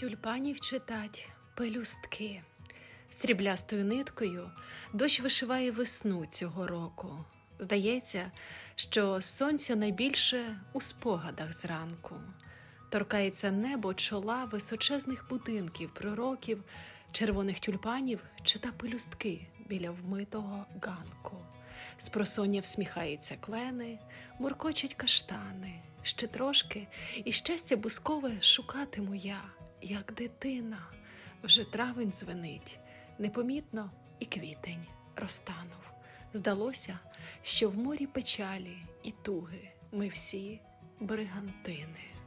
Тюльпанів читать пелюстки. Сріблястою ниткою дощ вишиває весну цього року. Здається, що сонця найбільше у спогадах зранку. Торкається небо чола височезних будинків, пророків, червоних тюльпанів чита пелюстки біля вмитого ганку. Спросоння всміхаються клени, муркочуть каштани. Ще трошки, і щастя бускове шукатиму я, як дитина. Вже травень звенить, непомітно і квітень розтанув. Здалося, що в морі печалі і туги ми всі бригантини.